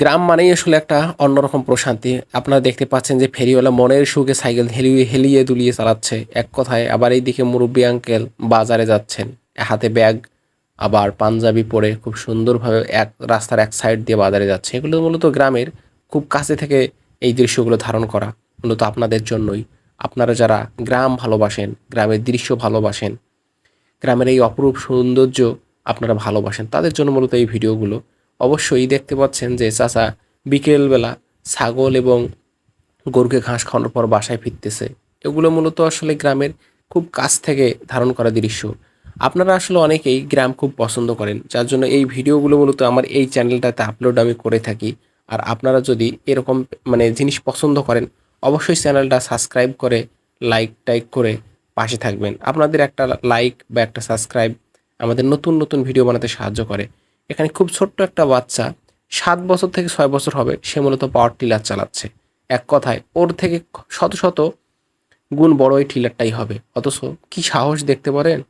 গ্রাম মানেই আসলে একটা অন্যরকম প্রশান্তি। আপনারা দেখতে পাচ্ছেন যে ফেরিওয়ালা মনের সুখে সাইকেল হেলিয়ে হেলিয়ে দুলিয়ে চালাচ্ছে। এক কথায় আবার এইদিকে মুরব্বী আঙ্কেল বাজারে যাচ্ছেন। হাতে ব্যাগ, আবার পাঞ্জাবি পরে খুব সুন্দরভাবে এক রাস্তার এক সাইড দিয়ে বাজারে যাচ্ছে। এগুলো মূলত গ্রামের খুব কাছে থেকে এই দৃশ্যগুলো ধারণ করা, মূলত আপনাদের জন্যই। আপনারা যারা গ্রাম ভালোবাসেন, গ্রামের দৃশ্য ভালোবাসেন, গ্রামের এই অপরূপ সৌন্দর্য আপনারা ভালোবাসেন, তাদের জন্য মূলত এই ভিডিওগুলো। অবশ্যই দেখতে পাচ্ছেন যে চাচা বিকেলবেলা ছাগল এবং গরুকে ঘাস খাওয়ানোর পর বাসায় ফিরতেছে। এগুলো মূলত আসলে গ্রামের খুব কাছ থেকে ধারণ করা দৃশ্য। আপনারা আসলে অনেকেই গ্রাম খুব পছন্দ করেন, যার জন্য এই ভিডিওগুলো মূলত আমার এই চ্যানেলটাতে আপলোড আমি করে থাকি। আর আপনারা যদি এরকম মানে জিনিস পছন্দ করেন, অবশ্যই চ্যানেলটা সাবস্ক্রাইব করে লাইক টাইক করে পাশে থাকবেন। আপনাদের একটা লাইক বা একটা সাবস্ক্রাইব আমাদের নতুন নতুন ভিডিও বানাতে সাহায্য করে। এখানে খুব ছোট্ট একটা বাচ্চা সাত বছর থেকে ছয় বছর হবে, সে মূলত পাওয়ার টিলার চালাচ্ছে। এক কথায়, ওর থেকে শত শত গুণ বড় ওই টিলারটাই হবে। অথচ কি সাহস দেখতে পারেন?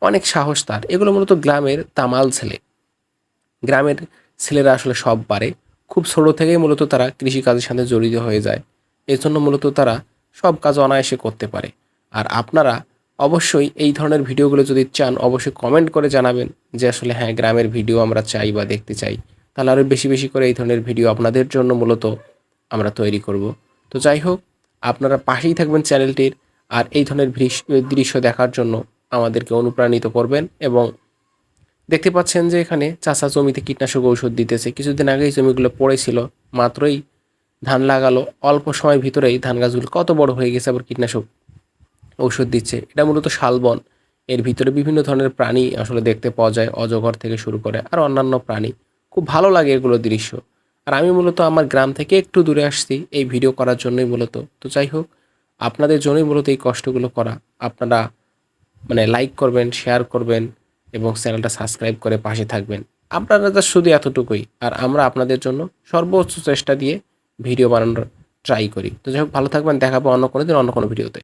অনেক সাহস তার। এগুলো মূলত গ্রামের তামাল ছেলে। গ্রামের ছেলেরা আসলে সব পারে। খুব ছোট থেকেই মূলত তারা কৃষিকাজের সাথে জড়িত হয়ে যায়। এর জন্য মূলত তারা সব কাজ অনায়াসে করতে পারে। আর আপনারা অবশ্যই এই ধরনের ভিডিওগুলো যদি চান, অবশ্যই কমেন্ট করে জানাবেন যে আসলে হ্যাঁ গ্রামের ভিডিও আমরা চাই বা দেখতে চাই। তাহলে আরও বেশি বেশি করে এই ধরনের ভিডিও আপনাদের জন্য মূলত আমরা তৈরি করব। তো যাই হোক, আপনারা পাশেই থাকবেন চ্যানেলটির আর এই ধরনের দৃশ্য- দেখার জন্য আমাদেরকে অনুপ্রাণিত করবেন এবং দেখতে পাচ্ছেন যে এখানে চাষা জমিতে কীটনাশক ঔষধ দিতেছে। কিছুদিন আগেই জমিগুলো পড়েছিল, মাত্রই ধান লাগালো। অল্প সময়ের ভিতরেই ধান গাছগুলো কত বড় হয়ে গেছে, আবার কীটনাশক ঔষধ দিচ্ছে। এটা মূলত শালবন। এর ভিতরে বিভিন্ন ধরনের প্রাণী আসলে দেখতে পাওয়া যায়, অজগর থেকে শুরু করে আর অন্যান্য প্রাণী। খুব ভালো লাগে এগুলো দৃশ্য। আর আমি মূলত আমার গ্রাম থেকে একটু দূরে আসছি, এই ভিডিও করার জন্যই মূলত। তো যাই হোক, আপনাদের জন্যই মূলত এই কষ্টগুলো করা। আপনারা মানে লাইক করবেন শেয়ার করবেন এবং চ্যানেলটা সাবস্ক্রাইব করে পাশে থাকবেন। আপনারা তো শুধু এতটুকুই। আর আমরা আপনাদের জন্য সর্বোচ্চ চেষ্টা দিয়ে ভিডিও বানানোর ট্রাই করি। তো যাই হোক, ভালো থাকবেন। দেখাবো অন্য কোনো দিন অন্য কোনো ভিডিওতে।